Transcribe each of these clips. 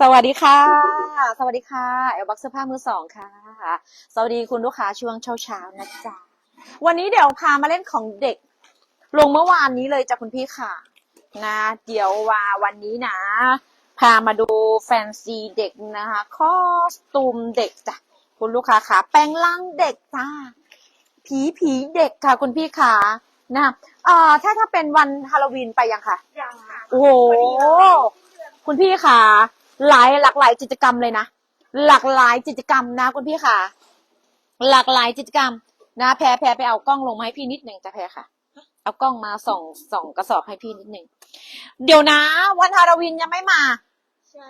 สวัสดีค่ะ สวัสดีค่ะแอลบักเสื้อผ้ามือสองค่ะ สวัสดีคุณลูกค้าช่วงเช้าๆนะจ๊ะ วันนี้เดี๋ยวพามาเล่นของเด็ก ลงเมื่อวานนี้เลยจ้ะคุณพี่ค่ะ นะ เดี๋ยวว่าวันนี้นะ พามาดูแฟนซีเด็กนะคะคอสตูมเด็กจ้ะคุณลูกค้าค่ะแปลงร่างเด็กจ้า ผีผีเด็กค่ะคุณพี่ค่ะนะเอ่อถ้าถ้าเป็นวันฮาโลวีนไปยังค่ะ ยังค่ะ โอ้โห คุณพี่ค่ะ หลายหลากหลายกิจกรรมเลยนะ หลากหลายกิจกรรมนะคุณพี่ค่ะ หลากหลายกิจกรรม นะแพรแพรไปเอากล้องลงมาให้พี่นิดหนึ่งจ้ะแพรค่ะ เอากล้องมาส่องส่องกระสอบให้พี่นิดหนึ่งเดี๋ยวนะ วันฮาโลวีนยังไม่มา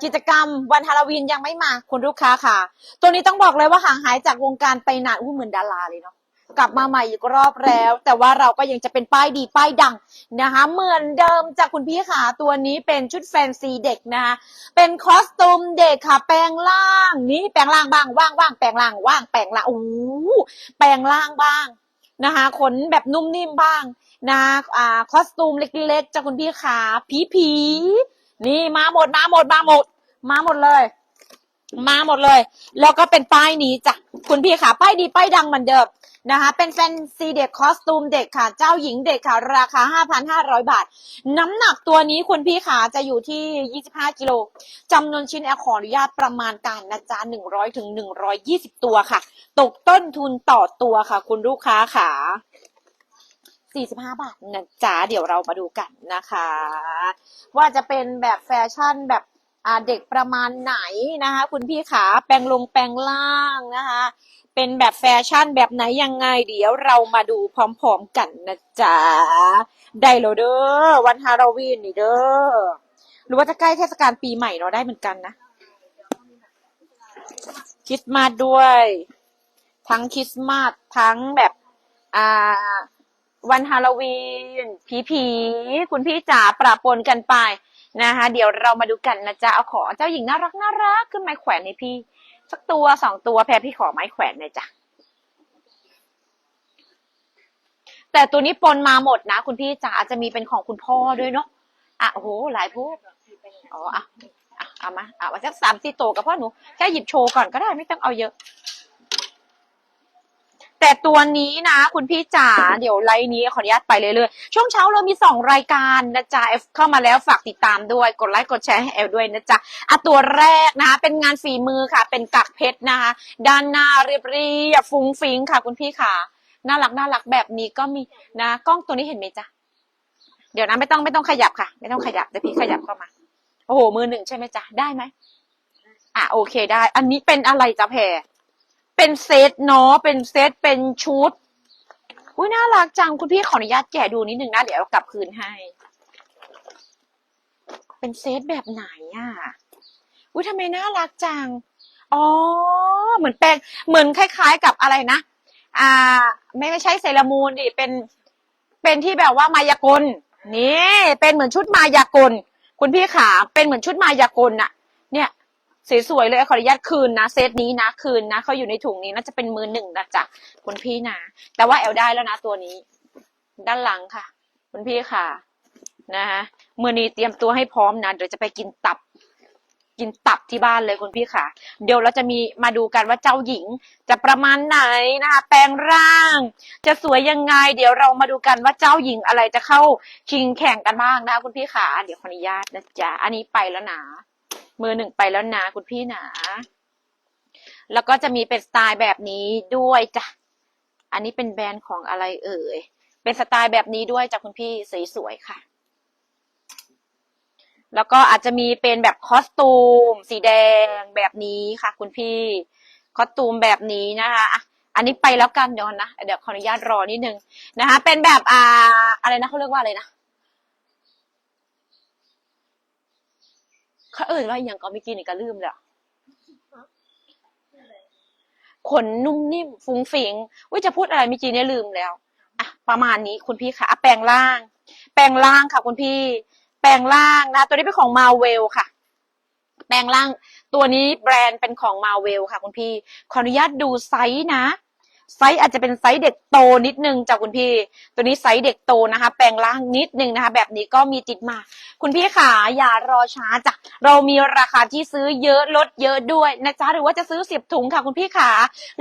กิจกรรมวันฮาโลวีนยังไม่มาคุณลูกค้าค่ะ ตัวนี้ต้องบอกเลยว่าห่างหายจากวงการไปนานอู้เหมือนดาราเลยเนาะ กลับมาใหม่อีกรอบแล้ว แต่ว่าเราก็ยังจะเป็นป้ายดีป้ายดังนะคะ เหมือนเดิมจากคุณพี่ค่ะตัวนี้เป็นชุดแฟนซีเด็กนะคะเป็นคอสตูมเด็กค่ะ แปลงร่างนี่แปลงร่างบ้างว่างว่างแปลงร่างว่างแปลงร่างโอ้โหแปลงร่างบ้างนะคะขนแบบนุ่มนิ่มบ้างนะอ่าคอสตูมเล็กๆจากคุณพี่ค่ะผีผีนี่มาหมดมาหมดมาหมด มาหมดเลย มาหมดเลย แล้วก็เป็นป้ายนี้จ้ะคุณพี่ค่ะ ป้ายดีป้ายดังเหมือนเดิมนะคะ เป็นแฟนซีเด็กคอสตูมเด็กค่ะ เจ้าหญิงเด็กค่ะ ราคา 5,500 บาท น้ำหนักตัวนี้คุณพี่ขาจะอยู่ที่ 25 กิโลจำนวนชิ้นแอลขออนุญาตประมาณการนะจ๊ะ100ถึง120 ตัวค่ะ ตกต้นทุนต่อตัวค่ะ คุณลูกค้าค่ะ45 บาทนะจ๊ะเดี๋ยวเรามาดูกันนะคะ ว่าจะเป็นแบบแฟชั่นแบบ เด็กประมาณไหนนะคะคุณพี่ขาแปลงลงแปลงล่างนะคะเป็นแบบแฟชั่นแบบไหนยังไง เดี๋ยวเรามาดูพร้อมๆกันนะจ๊ะได้แล้วเด้อวันฮาโลวีนนี่เด้อหรือว่าจะใกล้เทศกาลปีใหม่เราได้เหมือนกันนะคริสต์มาสด้วย ทั้งคริสต์มาสทั้งแบบอ่าวันฮาโลวีนผีผีคุณพี่จ๋าปราปนกันไป นะคะ เดี๋ยวเรามาดูกันนะจ๊ะเอาขอเจ้าหญิงน่ารักน่ารักขึ้นไม้แขวนให้พี่ สักตัวสองตัวแพรพี่ขอไม้แขวนหน่อยจ้ะแต่ตัวนี้ปนมาหมดนะ คุณพี่จ๋าจะมีเป็นของคุณพ่อด้วยเนาะอะโอ้โหหลายพูดอ๋ออะอะเอามาเอามาสักสามสี่ตัวกับพ่อหนูแค่หยิบโชว์ก่อนก็ได้ไม่ต้องเอาเยอะ แต่ตัวนี้นะ คุณพี่จ๋าเดี๋ยวไลน์นี้ขออนุญาตไปเลยเลยๆช่วงเช้าเรามีสองรายการนะจ๊ะเอฟเข้ามาแล้วฝากติดตามด้วยกดไลค์กดแชร์ให้แอลด้วยนะจ๊ะอะตัวแรกนะคะเป็นงานฝีมือค่ะ เป็นกักเพชรนะคะ ด้านหน้าเรียบเรียบฟุ้งฟิงค่ะ คุณพี่ค่ะน่ารักน่ารักแบบนี้ก็มีนะกล้องตัวนี้เห็นไหมจ๊ะเดี๋ยวนะไม่ต้องไม่ต้องขยับค่ะ ไม่ต้องขยับเดี๋ยวพี่ขยับเข้ามา โอ้โหมือหนึ่งใช่ไหมจ๊ะได้ไหมอะโอเคได้ อันนี้เป็นอะไรจ๊ะแพร เป็นเซตเนาะเป็นเซตเป็นชุดอุ้ยน่ารักจังคุณพี่ขออนุญาตแกะดูนิดนึงนะเดี๋ยวเอากลับคืนให้ เป็นเซตแบบไหนอะอุ้ยทำไมน่ารักจังอ๋อเหมือนแปลงเหมือนคล้าย ๆ กับอะไรนะอ่า ไม่ไม่ใช่เซรามูนดิเป็นเป็นที่แบบว่ามายากลนี่เป็นเหมือนชุดมายากล คุณพี่ขาเป็นเหมือนชุดมายากลน่ะ เนี่ย สวยๆเลยขออนุญาตคืนนะเซตนี้นะคืนนะเขาอยู่ในถุงนี้น่าจะเป็นมือหนึ่งนะจ๊ะคุณพี่นะแต่ว่าแอลได้แล้วนะตัวนี้ ด้านหลังค่ะ คุณพี่ค่ะนะคะมือนี้เตรียมตัวให้พร้อมนะเดี๋ยวจะไปกินตับ กินตับที่บ้านเลยคุณพี่ค่ะ เดี๋ยวเราจะมีมาดูกันว่าเจ้าหญิง จะประมาณไหนนะคะแปลงร่าง จะสวยยังไง เดี๋ยวเรามาดูกันว่าเจ้าหญิงอะไรจะเข้าชิงแข่งกันบ้างนะคะคุณพี่ค่ะเดี๋ยวขออนุญาตนะจ๊ะอันนี้ไปแล้วนะ มือหนึ่งไปแล้วนะคุณพี่หนาแล้วก็จะมีเป็นสไตล์แบบนี้ด้วยจ้ะ อันนี้เป็นแบรนด์ของอะไรเอ่ย เป็นสไตล์แบบนี้ด้วยจ้ะคุณพี่สวยๆค่ะ แล้วก็อาจจะมีเป็นแบบคอสตูม สีแดงแบบนี้ค่ะ คุณพี่ คอสตูมแบบนี้นะคะอะอันนี้ไปแล้วกันเดี๋ยวนะ เดี๋ยวขออนุญาตรอนิดนึงนะคะ เป็นแบบอ่าอะไรนะเขาเรียกว่าอะไรนะ เขาเอ่ยว่าอย่างก็ไม่กินอีกก็ลืมแล้วขนนุ่มนิ่มฟุ้งฟิงอุ้ยจะพูดอะไรไม่จีเนี่ยลืมแล้วอะประมาณนี้คุณพี่ค่ะอะแปลงร่าง แปลงร่างค่ะ คุณพี่ แปลงร่างนะ ตัวนี้เป็นของมาเวลค่ะ แปลงร่าง ตัวนี้แบรนด์เป็นของมาเวลค่ะ คุณพี่ ขออนุญาตดูไซส์นะ ไซส์อาจจะเป็นไซส์เด็กโตนิดนึงจ้ะคุณพี่ ตัวนี้ไซส์เด็กโตนะคะ แปลงร่างนิดนึงนะคะ แบบนี้ก็มีติดมา คุณพี่ขาอย่ารอช้าจ้ะเรามีราคาที่ซื้อเยอะลดเยอะด้วยนะจ๊ะหรือว่าจะซื้อสิบถุงค่ะ คุณพี่ขา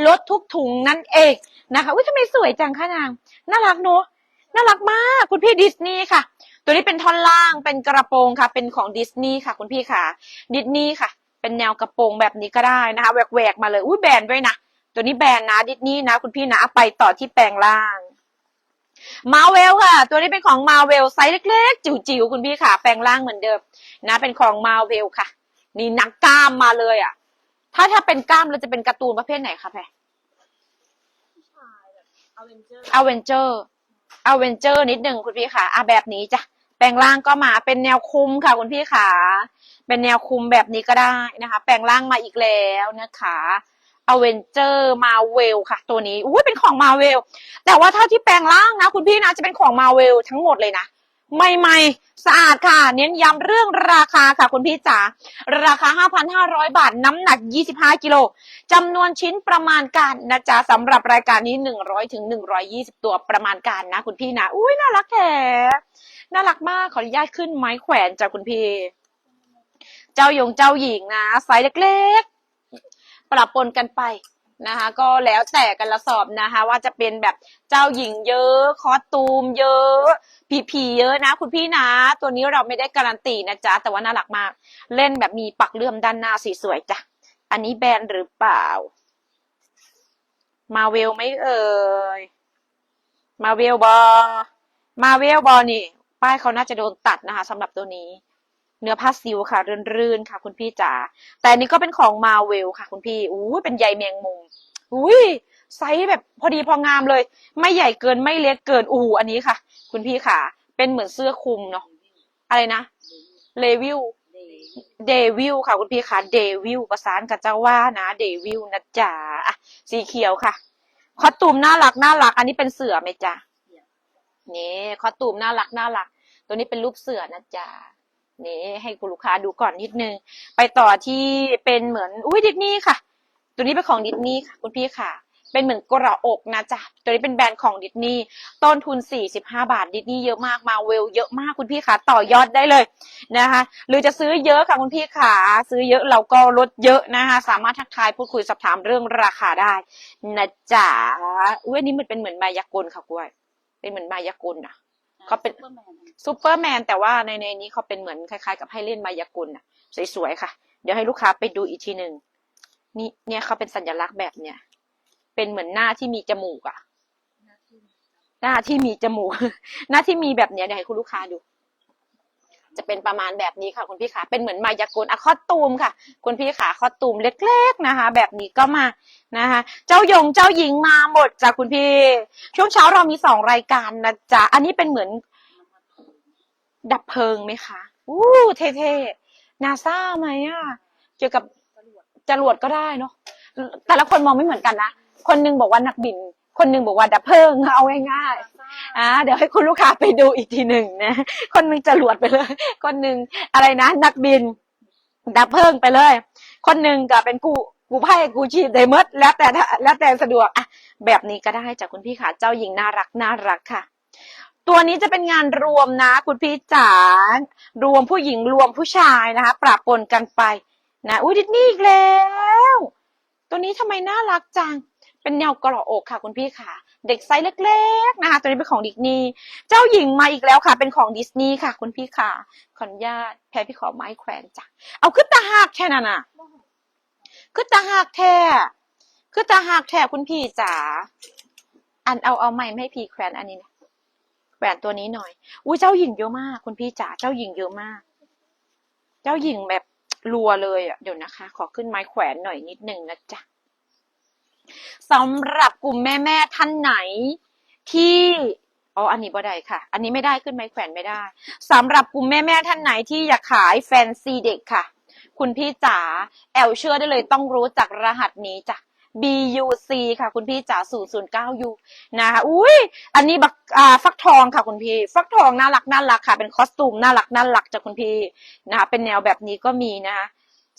ลดทุกถุงนั่นเองนะคะอุ้ยทำไมสวยจังคะนางน่ารักเนอะน่ารักมากคุณพี่ดิสนีย์ค่ะ ตัวนี้เป็นท่อนล่างเป็นกระโปรงค่ะ เป็นของดิสนีย์ค่ะ คุณพี่ขาดิสนีย์ค่ะ เป็นแนวกระโปรงแบบนี้ก็ได้นะคะแหวกๆมาเลยอุ้ยแบรนด์ด้วยนะ ตัวนี้แบรนด์นะดิสนีย์นะ คุณพี่นะไปต่อที่แปลงล่างมาเวลค่ะ ตัวนี้เป็นของมาเวลไซส์เล็กๆ จิ๋วๆ คุณพี่ค่ะ แปลงร่างเหมือนเดิม นะ เป็นของมาเวลค่ะ นี่นักกล้ามมาเลยอะ ถ้าถ้าเป็นกล้ามเราจะเป็นการ์ตูนประเภทไหนคะแพรผู้ชายแบบอเวนเจอร์อเวนเจอร์อเวนเจอร์นิดหนึ่งคุณพี่ค่ะอะแบบนี้จ้ะ แปลงร่างก็มาเป็นแนวคุมค่ะ คุณพี่ค่ะ เป็นแนวคุมแบบนี้ก็ได้นะคะ แปลงร่างมาอีกแล้วนะคะ อเวนเจอร์มาเวลค่ะ ตัวนี้อุ้ยเป็นของมาเวลแต่ว่าถ้าที่แปลงร่างนะ คุณพี่นะจะเป็นของมาเวลทั้งหมดเลยนะใหม่ๆ สะอาดค่ะ เน้นย้ำเรื่องราคาค่ะคุณพี่จ๋าราคา 5,500 บาท น้ำหนัก 25 กิโลจำนวนชิ้นประมาณการนะจ๊ะสำหรับรายการนี้ 100ถึง120 ตัวประมาณการนะ คุณพี่นะ อุ้ยน่ารักแท้น่ารักมากขออนุญาตขึ้นไม้แขวนจ้ะคุณพี่ เจ้าหยงเจ้าหญิงนะไซส์เล็ก ปรับปนกันไปนะคะ ก็แล้วแต่กันละสอบนะคะ ว่าจะเป็นแบบเจ้าหญิงเยอะ คอสตูมเยอะ ผีผีเยอะนะ คุณพี่นะ ตัวนี้เราไม่ได้การันตีนะจ๊ะ แต่ว่าน่ารักมาก เล่นแบบมีปักเลื่อมด้านหน้าสีสวยจ้ะ อันนี้แบรนด์หรือเปล่า มาเวลไหม่เอ่ย มาเวลบอ มาเวลบอนี่ ป้ายเขาน่าจะโดนตัดนะคะสำหรับตัวนี้ เนื้อผ้าซิลค่ะรื่นๆค่ะ คุณพี่จ๋าแต่อันนี้ก็เป็นของมาเวลค่ะ คุณพี่อู้เป็นใยแมงมุมอุ้ยไซส์แบบพอดีพองามเลย ไม่ใหญ่เกินไม่เล็กเกินอู้อันนี้ค่ะ คุณพี่ค่ะ เป็นเหมือนเสื้อคลุมเนาะอะไรนะเลวิลเดวิลค่ะ คุณพี่คะเดวิลประสานกับเจ้าว่านะเดวิลนะจ๊ะอะสีเขียวค่ะคอสตูมน่ารักน่ารัก อันนี้เป็นเสือไหมจ๊ะนี่คอสตูมน่ารักน่ารัก ตัวนี้เป็นรูปเสือนะจ๊ะ นี่ให้คุณลูกค้าดูก่อนนิดนึง ไปต่อที่เป็นเหมือน อุ้ยดิสนีย์ค่ะ ตัวนี้เป็นของดิสนีย์ค่ะ คุณพี่ค่ะ เป็นเหมือนกระอกนะจ๊ะ ตัวนี้เป็นแบรนด์ของดิสนีย์ ต้นทุน 45 บาท ดิสนีย์เยอะมาก มาเวลเยอะมากคุณพี่ค่ะ ต่อยอดได้เลยนะคะ หรือจะซื้อเยอะค่ะคุณพี่ขาซื้อเยอะเราก็ลดเยอะนะคะ สามารถทักทายพูดคุยสอบถามเรื่องราคาได้นะจ๊ะ อุ้ยนี้มันเป็นเหมือนมายากลค่ะกล้วย เป็นเหมือนมายากลนะ เขาเป็นซูเปอร์แมนแต่ว่าในในนี้เขาเป็นเหมือนคล้ายๆ กับให้เล่นมายากลน่ะ สวยๆค่ะ เดี๋ยวให้ลูกค้าไปดูอีกทีหนึ่งนี่เนี่ยเขาเป็นสัญลักษณ์แบบเนี่ยเป็นเหมือนหน้าที่มีจมูกอะหน้าที่มีจมูก หน้าที่มีแบบเนี้ยเดี๋ยวให้คุณลูกค้าดู จะเป็นประมาณแบบนี้ค่ะคุณพี่ขาเป็นเหมือนมายากลอะคอตูมค่ะ คุณพี่ขาคอตูมเล็กๆนะคะ แบบนี้ก็มานะคะ เจ้าหยงเจ้าหญิงมาหมดจ้ะคุณพี่ ช่วงเช้าเรามีสองรายการนะจ๊ะอันนี้เป็นเหมือน ดับเพลิงไหมคะอู้เท่ๆนาซาไหมอะเกี่ยวกับจรวดก็ได้เนาะแต่ละคนมองไม่เหมือนกันนะคนหนึงบอกว่านักบิน คนหนึงบอกว่าดับเพลิงเอาง่ายๆอ่าเดี๋ยวให้คุณลูกค้าไปดูอีกทีหนึ่งนะ คนหนึงจรวดไปเลย คนหนึงอะไรนะ นักบิน ดับเพลิงไปเลย คนหนึงก็เป็นกูกูไพ่กูชีพไดเมดแล้วแต่แล้วแต่สะดวกอะแบบนี้ก็ได้จากคุณพี่ค่ะ เจ้าหญิงน่ารักน่ารักค่ะ ตัวนี้จะเป็นงานรวมนะ คุณพี่จ๋ารวมผู้หญิงรวมผู้ชายนะคะปราปนกันไปนะอุ้ยดิสนี่อีกแล้ว ตัวนี้ทำไมน่ารักจัง เป็นแนวกระอกค่ะคุณพี่ค่ะ เด็กไซส์เล็กๆนะคะตัวนี้เป็นของดิสนีย์เจ้าหญิงมาอีกแล้วค่ะ เป็นของดิสนีย์ค่ะ คุณพี่ค่ะขออนุญาตแพ้พี่ขอไม้แขวนจ้ะเอาขึ้นตาหักแค่นั้นน่ะขึ้นตาหักแท้ขึ้นตาหักแท้คุณพี่จ๋าอันเอาเอาไม้ไม่ให้พี่แขวนอันนี้นะแหวนตัวนี้หน่อย อุ้ยเจ้าหญิงเยอะมาก คุณพี่จ๋า เจ้าหญิงเยอะมาก เจ้าหญิงแบบรัวเลยอะ เดี๋ยวนะคะ ขอขึ้นไม้แขวนหน่อยนิดนึงนะจ๊ะ สำหรับกลุ่มแม่แม่ท่านไหนที่อ๋ออันนี้บ่ได้ค่ะ อันนี้ไม่ได้ขึ้นไม้แขวนไม่ได้สำหรับกลุ่มแม่แม่ท่านไหนที่อยากขายแฟนซีเด็กค่ะ คุณพี่จ๋าแอลเชื่อได้เลยต้องรู้จักรหัสนี้จ้ะ BUC ค่ะ คุณพี่จ๋า 009U นะคะอุ้ยอันนี้บักอ่าฟักทองค่ะคุณพี่ ฟักทองน่ารักน่ารักค่ะ เป็นคอสตูมน่ารักน่ารักจากคุณพี่นะคะเป็นแนวแบบนี้ก็มีนะคะ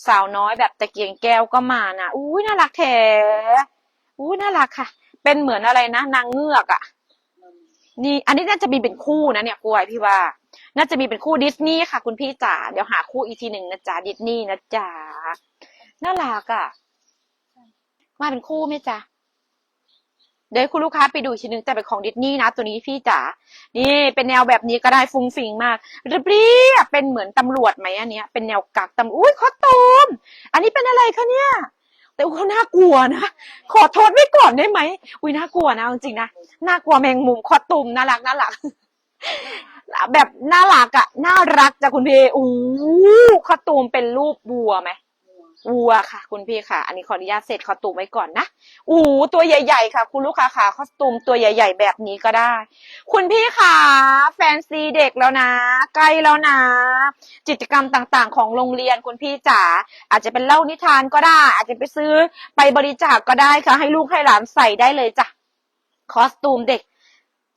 สาวน้อยแบบตะเกียงแก้วก็มานะอุ้ยน่ารักแท้ อุ้น่ารักค่ะ เป็นเหมือนอะไรนะ นางเงือกอะนี่ อันนี้น่าจะมีเป็นคู่นะเนี่ยกล้วยพี่ว่า น่าจะมีเป็นคู่ดิสนีย์ค่ะ คุณพี่จ๋า เดี๋ยวหาคู่อีกทีหนึ่งนะจ๊ะดิสนีย์นะจ๊ะ น่ารักอะมาเป็นคู่ไหมจ๊ะเดี๋ยวคุณลูกค้าไปดูอีกทีหนึ่งแต่เป็นของดิสนีย์นะ ตัวนี้พี่จ๋า นี่เป็นแนวแบบนี้ก็ได้ฟุ้งฟิงมากเรียบเป็นเหมือนตำรวจไหมอันเนี้ยเป็นแนวกักตำอุ้ยคอตูม อันนี้เป็นอะไรคะเนี่ย แต่เขาน่ากลัวนะ ขอโทษไว้ก่อนได้ไหมอุ้ยน่ากลัวนะจริงๆนะน่ากลัวแมงมุมคอตุ่มน่ารักน่ารักแบบน่ารักอะน่ารักจ้ะคุณพี่อู้คอตุ่มเป็นรูปบัวไหม วัวค่ะ คุณพี่ค่ะ อันนี้ขออนุญาตเสร็จคอตุ่มไว้ก่อนนะอู้ตัวใหญ่ ๆ ค่ะ คุณลูกค้าค่ะคอตุ่มตัวใหญ่ ๆ แบบนี้ก็ได้ คุณพี่ค่ะ แฟนซีเด็กแล้วนะ ใกล้แล้วนะ กิจกรรมต่างๆ ของโรงเรียนคุณพี่จ๋าอาจจะเป็นเล่านิทานก็ได้ อาจจะไปซื้อไปบริจาคก็ได้ค่ะ ให้ลูกให้หลานใส่ได้เลยจ้ะคอสตูมเด็ก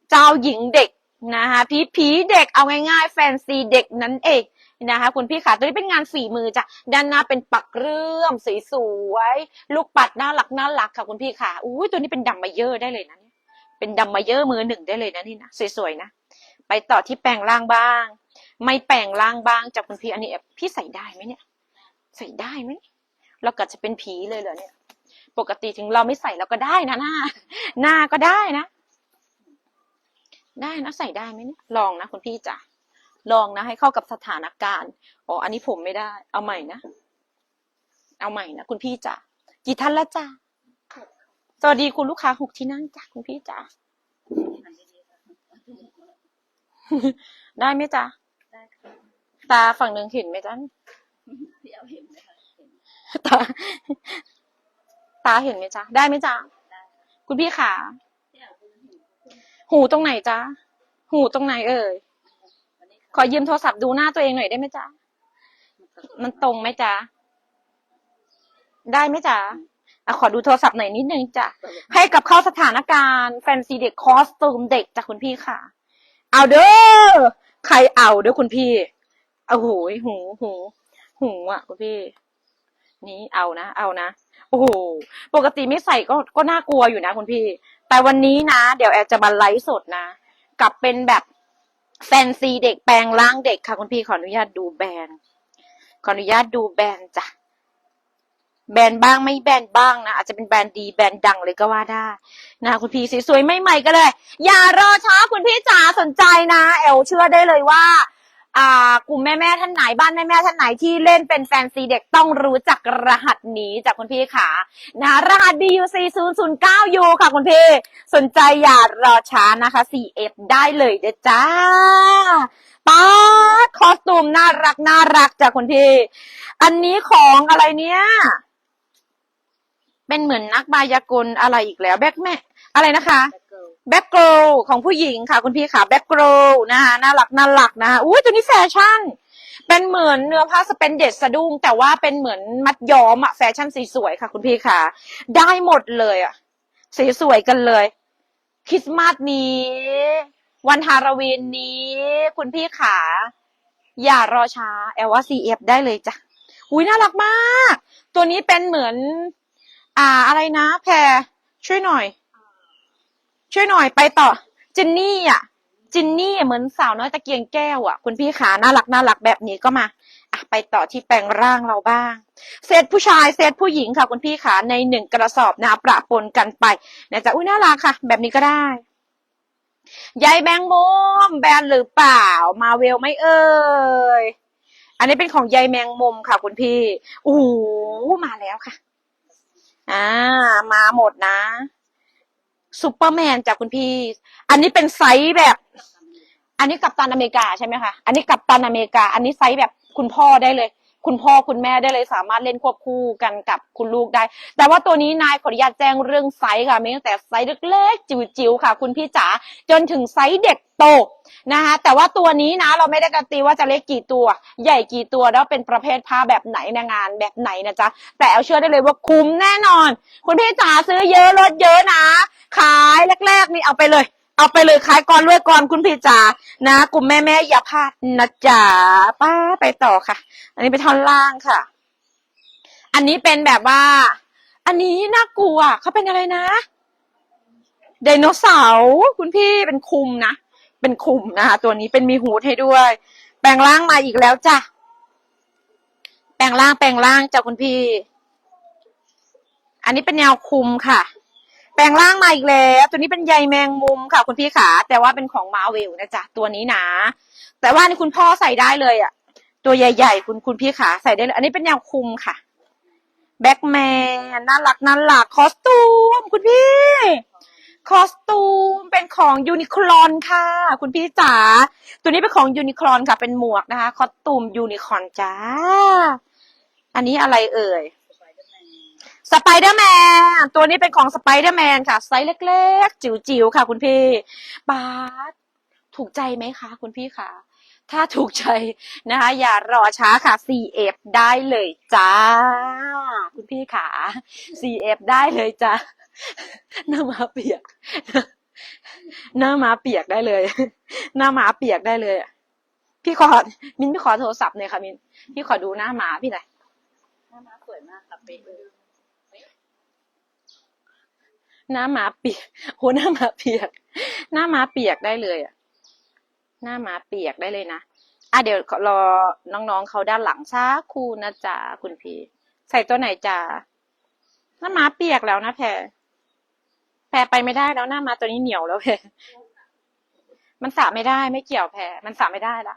เจ้าหญิงเด็ก นะคะผีผีเด็กเอาง่ายๆ แฟนซีเด็กนั่นเองนะคะคุณพี่ค่ะตัวนี้เป็นงานฝีมือจ้ะด้านหน้าเป็นปักเรื่อมสวยๆลูกปัดน่ารักน่ารักค่ะคุณพี่ค่ะอุ้ยตัวนี้เป็นดัมมาเยอร์ได้เลยนะเนี่ยเป็นดัมมาเยอร์มือหนึ่งได้เลยนะนี่นะสวยๆนะไปต่อที่แปลงร่างบ้าง ไม่แปลงร่างบ้างจากคุณพี่อันนี้พี่ใส่ได้ไหมเนี่ย ใส่ได้ไหมเนี่ยเราก็จะเป็นผีเลยเหรอเนี่ย ปกติถึงเราไม่ใส่เราก็ได้นะหน้า หน้าก็ได้นะ ได้นะใส่ได้ไหมเนี่ยลองนะคุณพี่จ๋าลองนะให้เข้ากับสถานการณ์อ๋ออันนี้ผมไม่ได้ เอาใหม่นะ เอาใหม่นะคุณพี่จ๋ากี่ท่านละจ้าสวัสดีคุณลูกค้าหกที่นั่งจ้ะคุณพี่จ๋าได้ไหมจ๊ะได้ค่ะตาฝั่งหนึ่งเห็นไหมจ๊ะพี่เอาเห็นไหมคะเห็นตาตาเห็นไหมจ๊ะได้ไหมจ๊ะได้คุณพี่ขา พี่เอาคุณเห็นคุณ หูตรงไหนจ๊ะ หูตรงไหนเอ่ยวันนี้ขอยืมโทรศัพท์ดูหน้าตัวเองหน่อยได้ไหมจ๊ะ มันตรงไหมจ๊ะ ได้ไหมจ๊ะอะขอดูโทรศัพท์หน่อยนิดนึงจ้ะ ให้กับเข้าสถานการณ์แฟนซีเด็กคอสตูมเด็กจากคุณพี่ค่ะ เอาเด้อ ใครเอาเด้อคุณพี่เอาหูยหูหูหูอะคุณพี่ นี่เอานะ เอานะ โอ้โห ปกติไม่ใส่ก็ก็น่ากลัวอยู่นะคุณพี่ แต่วันนี้นะ เดี๋ยวแอร์จะมาไลฟ์สดนะกับเป็นแบบแฟนซีเด็กแปลงร่างเด็กค่ะคุณพี่ขออนุญาตดูแบรนด์ขออนุญาตดูแบรนด์จ้ะแบรนด์บ้างไม่แบรนด์บ้างนะอาจจะเป็นแบรนด์ดีแบรนด์ดังเลยก็ว่าได้นะคุณพี่สวยๆไม่ใหม่ก็เลย อย่ารอช้าคุณพี่จ๋าสนใจนะ แอลเชื่อได้เลยว่า อ่ากลุ่มแม่แม่ท่านไหนบ้านแม่แม่ท่านไหนที่เล่นเป็นแฟนซีเด็กต้องรู้จักรหัสนี้จากคุณพี่ขานะรหัส BUC 0 0 9 U ค่ะคุณพี่ สนใจอย่ารอช้านะคะ 4F ได้เลยเด้อจ้าป๊าดคอสตูมน่ารักน่ารักจากคุณพี่ อันนี้ของอะไรเนี่ย เป็นเหมือนนักมายากลอะไรอีกแล้วแบ็คแม่อะไรนะคะ แบ็คโกลของผู้หญิงค่ะ คุณพี่ค่ะแบ็คโกลนะคะน่ารักน่ารักนะคะอุ้ยตัวนี้แฟชั่น เป็นเหมือนเนื้อผ้าสเปนเดดสะดุ้งแต่ว่าเป็นเหมือนมัดย้อมอะแฟชั่นสีสวยค่ะ คุณพี่ค่ะ ได้หมดเลยอะสีสวยกันเลยคริสต์มาสนี้ วันฮาโลวีนนี้ คุณพี่ขาอย่ารอช้าแอลว่า CF ได้เลยจ้ะอุ้ยน่ารักมาก ตัวนี้เป็นเหมือน อ่าอะไรนะ แพรช่วยหน่อย ช่วยหน่อยไปต่อจินนี่อะจินนี่เหมือนสาวน้อยตะเกียงแก้วอะ คุณพี่ขาน่ารักน่ารักแบบนี้ก็มาอะไปต่อที่แปลงร่างเราบ้าง เซตผู้ชายเซตผู้หญิงค่ะ คุณพี่ขาในหนึ่งกระสอบนะประปนกันไปนะจ๊ะอุ้ยน่ารักค่ะ แบบนี้ก็ได้ยายแบงมุมแบรนด์หรือเปล่า มาเวลไม่เอ่ยอันนี้เป็นของยายแมงมุมค่ะ คุณพี่โอ้มาแล้วค่ะ อ่า มาหมดนะ ซูเปอร์แมนจากคุณพี่ อันนี้เป็นไซส์แบบ อันนี้กัปตันอเมริกาใช่ไหมคะ อันนี้กัปตันอเมริกา อันนี้ไซส์แบบคุณพ่อได้เลย คุณพ่อคุณแม่ได้เลยสามารถเล่นควบคู่กันกับคุณลูกได้ แต่ว่าตัวนี้นายขออนุญาตแจ้งเรื่องไซส์ค่ะมีตั้งแต่ไซส์เล็กๆจิ๋วๆค่ะ คุณพี่จ๋าจนถึงไซส์เด็กโตนะคะแต่ว่าตัวนี้นะเราไม่ได้การันตีว่าจะเล็กกี่ตัว ใหญ่กี่ตัวแล้วเป็นประเภทผ้าแบบไหนในงานแบบไหนนะจ๊ะแต่เอาเชื่อได้เลยว่าคุ้มแน่นอน คุณพี่จ๋าซื้อเยอะลดเยอะนะ ขายแรกๆนี่เอาไปเลย เอาไปเลยขายก่อนรวยก่อนคุณพี่จ๋านะ กลุ่มแม่แม่ๆอย่าพลาดนะจ๊ะป้าไปต่อค่ะ อันนี้เป็นท่อนล่างค่ะ อันนี้เป็นแบบว่า อันนี้น่ากลัวเขาเป็นอะไรนะไดโนเสาร์คุณพี่เป็นคุมนะเป็นคุมนะคะตัวนี้เป็นมีฮูดให้ด้วย แปลงร่างมาอีกแล้วจ้ะแปลงร่างแปลงร่างจ้ะคุณพี่ อันนี้เป็นแนวคุมค่ะ ปลงร่างมาอีกแล้ว ตัวนี้เป็นใยแมงมุมค่ะคุณพี่ขา แต่ว่าเป็นของมาเวลนะจ๊ะ ตัวนี้นะ แต่ว่านี่คุณพ่อใส่ได้เลยอะตัวใหญ่ๆ คุณคุณพี่ขาใส่ได้เลย อันนี้เป็นแนวคุมค่ะ แบ็กแมนน่ารักน่ารักคอสตูม คุณพี่ คอสตูมเป็นของยูนิคลอนค่ะ คุณพี่จ๋า ตัวนี้เป็นของยูนิคลอนค่ะ เป็นหมวกนะคะ คอสตูมยูนิคลอนจ้า อันนี้อะไรเอ่ย สไปเดอร์แมนตัวนี้เป็นของสไปเดอร์แมนค่ะ ไซส์เล็ก ๆ จิ๋วๆค่ะ คุณพี่บาสถูกใจไหมคะ คุณพี่คะถ้าถูกใจนะคะ อย่ารอช้าค่ะ CF ได้เลยจ้า คุณพี่ขา CF ได้เลยจ้าหน้ามาเปียกหน้ามาเปียกได้เลย หน้ามาเปียกได้เลยอะพี่ขอมินพี่ขอโทรศัพท์หน่อยค่ะมินพี่ขอดูหน้าหมาพี่หน่อยหน้ามาสวยมากค่ะเป๊ะ หน้าหมาเปียกโหหน้าหมาเปียก หน้าหมาเปียกได้เลยอะหน้าหมาเปียกได้เลยนะอะเดี๋ยวรอน้องๆเขาด้านหลังช้าคูนะจ๊ะคุณพี่ ใส่ตัวไหนจ๊ะหน้าหมาเปียกแล้วนะแพรแพรไปไม่ได้แล้วหน้าหมาตัวนี้เหนียวแล้วแพรมันสระไม่ได้ไม่เกี่ยวแพรมันสระไม่ได้ละ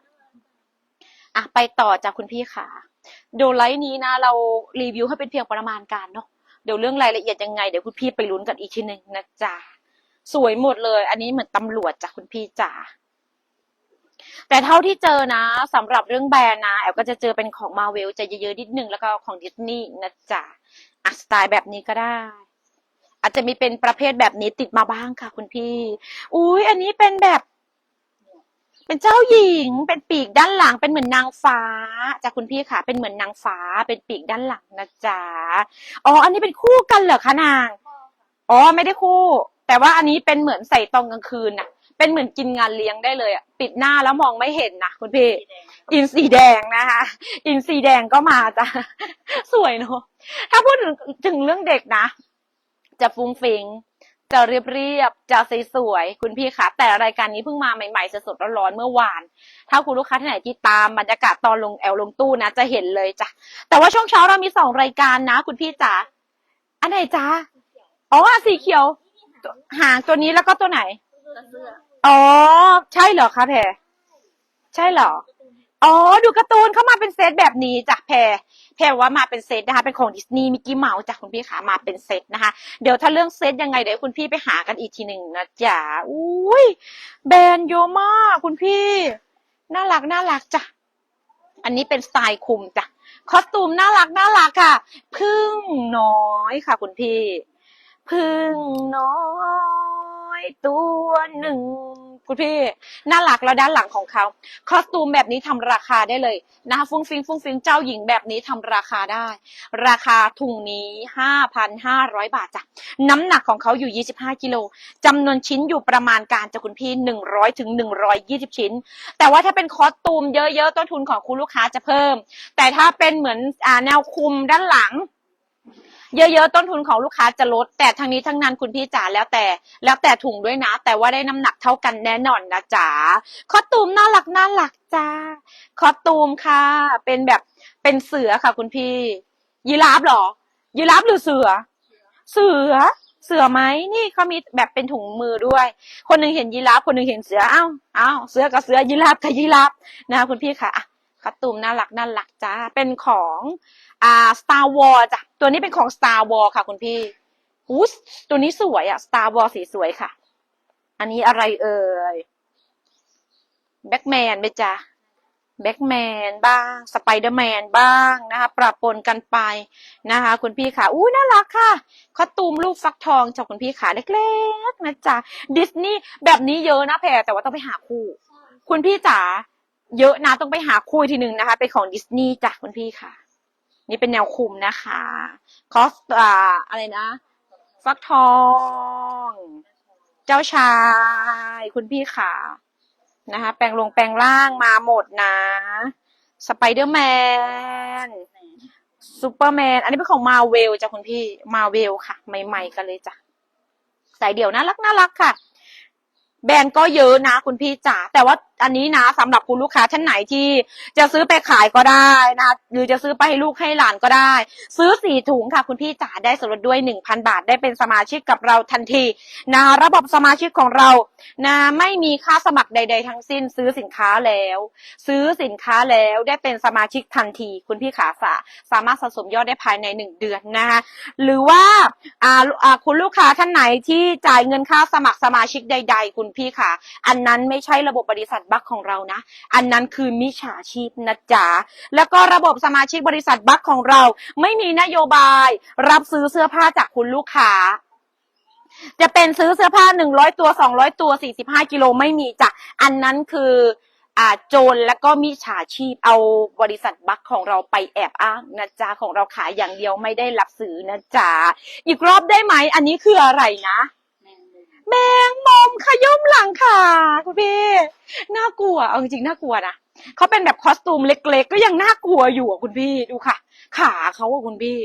อะไปต่อจากคุณพี่ค่ะ ดูไลฟ์นี้นะ เรารีวิวให้เป็นเพียงประมาณการเนาะ เดี๋ยวเรื่องรายละเอียดยังไงเดี๋ยวคุณพี่ไปลุ้นกันอีกทีหนึ่งนะจ๊ะสวยหมดเลย อันนี้เหมือนตำรวจจ้ะคุณพี่จ๋าแต่เท่าที่เจอนะสำหรับเรื่องแบรนด์นะแอลก็จะเจอเป็นของมาเวลจะเยอะๆนิดนึงแล้วก็ของดิสนีย์นะจ๊ะอะสไตล์แบบนี้ก็ได้ อาจจะมีเป็นประเภทแบบนี้ติดมาบ้างค่ะ คุณพี่ อุ้ยอันนี้เป็นแบบ เป็นเจ้าหญิง เป็นปีกด้านหลัง เป็นเหมือนนางฟ้าจ้ะคุณพี่ค่ะ เป็นเหมือนนางฟ้า เป็นปีกด้านหลังนะจ๊ะ อ๋อ อันนี้เป็นคู่กันเหรอคะนาง อ๋อ ไม่ได้คู่ แต่ว่าอันนี้เป็นเหมือนใส่ตอนกลางคืนน่ะ เป็นเหมือนกินงานเลี้ยงได้เลยอะปิดหน้าแล้วมองไม่เห็นนะคุณพี่ อินสีแดงนะคะ อินสีแดงก็มาจ้ะ สวยเนอะถ้าพูดถึงถึงเรื่องเด็กนะ จะฟุ้งฟิง จะเรียบเรียบๆจะสวยๆคุณพี่คะแต่รายการนี้เพิ่งมาใหม่ๆสดๆร้อนๆเมื่อวาน ถ้าคุณลูกค้าที่ไหนที่ตามบรรยากาศตอนลงแอลลงตู้นะ จะเห็นเลยจ้ะแต่ว่าช่วงเช้าเรามีสองรายการนะ คุณพี่จ๋าอันไหนจ๊ะอ๋อสีเขียวหางตัวนี้แล้วก็ตัวไหนเสื้ออ๋อใช่เหรอคะแพรใช่เหรอ อ๋อ ดูการ์ตูนเข้ามาเป็นเซตแบบนี้จ้ะแพรแพรว่ามาเป็นเซตนะคะเป็นของดิสนีย์มิกกี้เมาส์จ้ะคุณพี่ขามาเป็นเซตนะคะ เดี๋ยวถ้าเรื่องเซตยังไงเดี๋ยวคุณพี่ไปหากันอีกทีหนึ่งนะจ๊ะอุ้ยแบรนด์เยอะมากคุณพี่ น่ารักน่ารักจ้ะอันนี้เป็นสไตล์คุมจ้ะคอสตูมน่ารักน่ารักค่ะ พึ่งน้อยค่ะ คุณพี่ พึ่งน้อย ตัวหนึ่งคุณพี่น่ารักแล้วด้านหลังของเขาคอสตูมแบบนี้ทำราคาได้เลยนะคะฟุ้งฟิงฟุ้งฟิงเจ้าหญิงแบบนี้ทำราคาได้ ราคาถุงนี้ห้าพันห้าร้อยบาทจ้ะน้ำหนักของเขาอยู่25กิโลจำนวนชิ้นอยู่ประมาณการจะคุณพี่100ถึง120ชิ้น แต่ว่าถ้าเป็นคอสตูมเยอะๆต้นทุนของคุณลูกค้าจะเพิ่ม แต่ถ้าเป็นเหมือนอแนวคุมด้านหลัง เยอะๆต้นทุนของลูกค้าจะลด แต่ทั้งนี้ทั้งนั้นคุณพี่จ๋าแล้วแต่ แล้วแต่ถุงด้วยนะ แต่ว่าได้น้ำหนักเท่ากันแน่นอนนะจ๋าคอตูมน่ารักน่ารักจ้าคอตูมค่ะ เป็นแบบเป็นเสือค่ะ คุณพี่ ยีราฟเหรอ ยีราฟหรือเสือ เสือเสือไหมนี่เขามีแบบเป็นถุงมือด้วย คนหนึ่งเห็นยีราฟคนหนึ่งเห็นเสืออ้าวอ้าวเสือกับเสือยีราฟกับยีราฟนะคุณพี่ค่ะ คอสตูมน่ารักน่ารักจ้า เป็นของอ่า Star Wars จ้ะ ตัวนี้เป็นของ Star Wars ค่ะคุณพี่อู้ตัวนี้สวยอะ Star Wars สีสวยค่ะ อันนี้อะไรเอ่ยแบ็กแมนไหมจ๊ะแบ็กแมนบ้างสไปเดอร์แมนบ้างนะคะปรับปนกันไปนะคะ คุณพี่ค่ะอู้น่ารักค่ะคอตูมลูกฟักทองจากคุณพี่ขาเล็กๆนะจ๊ะดิสนีย์แบบนี้เยอะนะแพรแต่ว่าต้องไปหาคู่ คุณพี่จ๋า เยอะนะต้องไปหาคู่อีกทีหนึ่งนะคะ เป็นของดิสนีย์จ้ะคุณพี่ค่ะ นี่เป็นแนวคุมนะคะ คอสอ่าอะไรนะ ฟักทอง เจ้าชาย คุณพี่ค่ะนะคะ แปลงลงแปลงร่างมาหมดนะ สไปเดอร์แมนซูเปอร์แมน อันนี้เป็นของมาเวลจ้ะคุณพี่ มาเวลค่ะ ใหม่ ๆ กันเลยจ้ะ สายเดี่ยวน่ารักน่ารักค่ะ แบรนด์ก็เยอะนะคุณพี่จ๋าแต่ว่าอันนี้นะสำหรับคุณลูกค้าท่านไหนที่จะซื้อไปขายก็ได้นะหรือจะซื้อไปให้ลูกให้หลานก็ได้ ซื้อสี่ถุงค่ะคุณพี่จ๋าได้ส่วนลดด้วยหนึ่งพันบาทได้เป็นสมาชิกกับเราทันทีนะระบบสมาชิกของเรานะไม่มีค่าสมัครใด ๆ ทั้งสิ้น ซื้อสินค้าแล้ว ซื้อสินค้าแล้วได้เป็นสมาชิกทันที คุณพี่ขาสาสามารถสะสมยอดได้ภายในหนึ่งเดือนนะคะหรือว่าอ่าคุณลูกค้าท่านไหนที่จ่ายเงินค่าสมัครสมาชิกใด ๆ คุณพี่ค่ะ อันนั้นไม่ใช่ระบบบริษัทบัคของเรานะ อันนั้นคือมิจฉาชีพนะจ๊ะแล้วก็ระบบสมาชิกบริษัทบัคของเรา ไม่มีนโยบาย รับซื้อเสื้อผ้าจากคุณลูกค้าจะเป็นซื้อเสื้อผ้าหนึ่งร้อยตัวสองร้อยตัวสี่สิบห้ากิโลไม่มีจ้ะอันนั้นคืออ่าโจรแล้วก็มิจฉาชีพเอาบริษัทบัคของเราไปแอบอ้างนะจ๊ะของเราขายอย่างเดียวไม่ได้รับซื้อนะจ๊ะอีกรอบได้ไหมอันนี้คืออะไรนะ แมงมุมขย่มหลังขาคุณพี่น่ากลัวเอาจริงๆน่ากลัวนะเขาเป็นแบบคอสตูมเล็ก ๆ ก็ยังน่ากลัวอยู่อะคุณพี่ดูค่ะ ขาเขาอะคุณพี่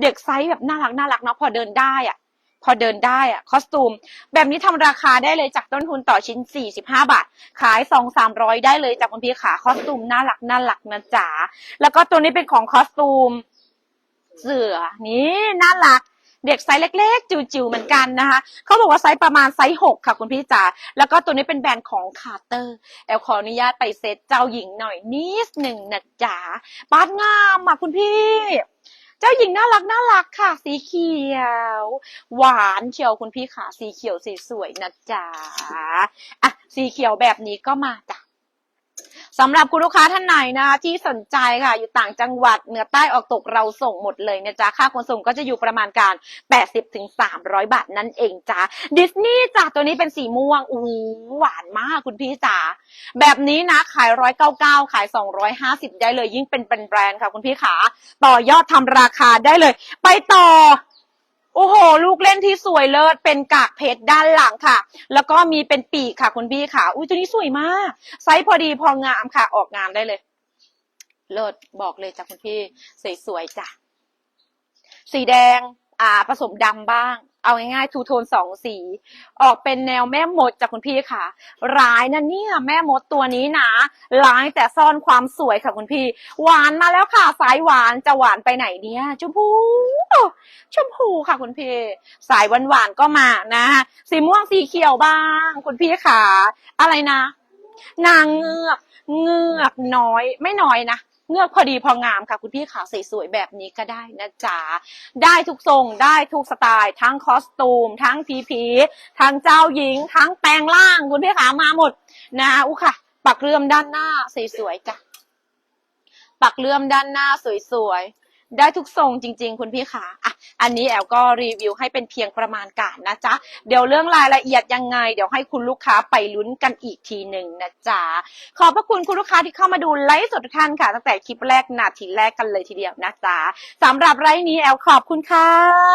เด็กไซส์แบบน่ารักน่ารักเนาะพอเดินได้อะ พอเดินได้อะคอสตูม แบบนี้ทำราคาได้เลยจากต้นทุนต่อชิ้น 45 บาท ขาย 2 300 ได้เลยจากคุณพี่ขาคอสตูมน่ารักน่ารักนะจ๊ะแล้วก็ตัวนี้เป็นของคอสตูม เสือนี่น่ารัก เด็กไซส์เล็ก ๆ จิ๋วๆเหมือนกันนะคะเขาบอกว่าไซส์ประมาณไซส์หกค่ะคุณพี่จ๋าแล้วก็ตัวนี้เป็นแบรนด์ของคาร์เตอร์แอลขออนุญาตไปเซตเจ้าหญิงหน่อยนิดหนึ่งนะจ๊ะปาดงามอะคุณพี่เจ้าหญิงน่ารักน่ารักค่ะ สีเขียว หวานเชียวคุณพี่ค่ะสีเขียวสีสวยนะจ๊ะอะสีเขียวแบบนี้ก็มาจ้ะ สำหรับคุณลูกค้าท่านไหนนะคะที่สนใจค่ะ อยู่ต่างจังหวัดเหนือใต้ออกตกเราส่งหมดเลยนะจ๊ะค่าขนส่งก็จะอยู่ประมาณการ 80ถึง300 บาทนั่นเองจ้าดิสนีย์จ้ะตัวนี้เป็นสีม่วงอู้หวานมากคุณพี่จ๋าแบบนี้นะขาย199ขาย250ได้เลยยิ่งเป็นแบรนด์ค่ะคุณพี่ขาต่อยอดทำราคาได้เลย ไปต่อ โอ้โห ลูกเล่นที่สวยเลิศเป็นกากเพชรด้านหลังค่ะ แล้วก็มีเป็นปีกค่ะคุณพี่ค่ะ อุ้ยตัวนี้สวยมาก ไซส์พอดีพองามค่ะ ออกงานได้เลย เลิศบอกเลยจ้ะคุณพี่ สวยๆจ้ะ สีแดง อ่า ผสมดำบ้าง เอาง่ายๆทูโทนสองสี ออกเป็นแนวแม่มดจากคุณพี่ค่ะ ร้ายนะเนี่ยแม่มดตัวนี้นะร้ายแต่ซ่อนความสวยค่ะคุณพี่ หวานมาแล้วค่ะ สายหวานจะหวานไปไหนเนี่ยชมพูชมพูค่ะคุณพี่ สายหวานๆก็มานะสีม่วงสีเขียวบ้าง คุณพี่ขาอะไรนะ นางเงือกเงือกน้อยไม่น้อยนะ เงือกพอดีพองามค่ะ คุณพี่ขาสวยๆแบบนี้ก็ได้นะจ๊ะได้ทุกทรงได้ทุกสไตล์ ทั้งคอสตูม ทั้งพีพีทั้งเจ้าหญิง ทั้งแปลงร่าง คุณพี่ขามาหมดนะอุ้ค่ะ ปักเลื่อมด้านหน้าสวยๆจ้ะปักเลื่อมด้านหน้าสวยๆ ได้ทุกทรงจริง ๆ คุณพี่ขาอะอันนี้แอลก็รีวิวให้เป็นเพียงประมาณการนะจ๊ะ เดี๋ยวเรื่องรายละเอียดยังไง เดี๋ยวให้คุณลูกค้าไปลุ้นกันอีกทีหนึ่งนะจ๊ะ ขอบพระคุณคุณลูกค้าที่เข้ามาดูไลฟ์สดทุกท่านค่ะ ตั้งแต่คลิปแรกนาทีแรกกันเลยทีเดียวนะจ๊ะสำหรับไลฟ์นี้แอลขอบคุณค่ะ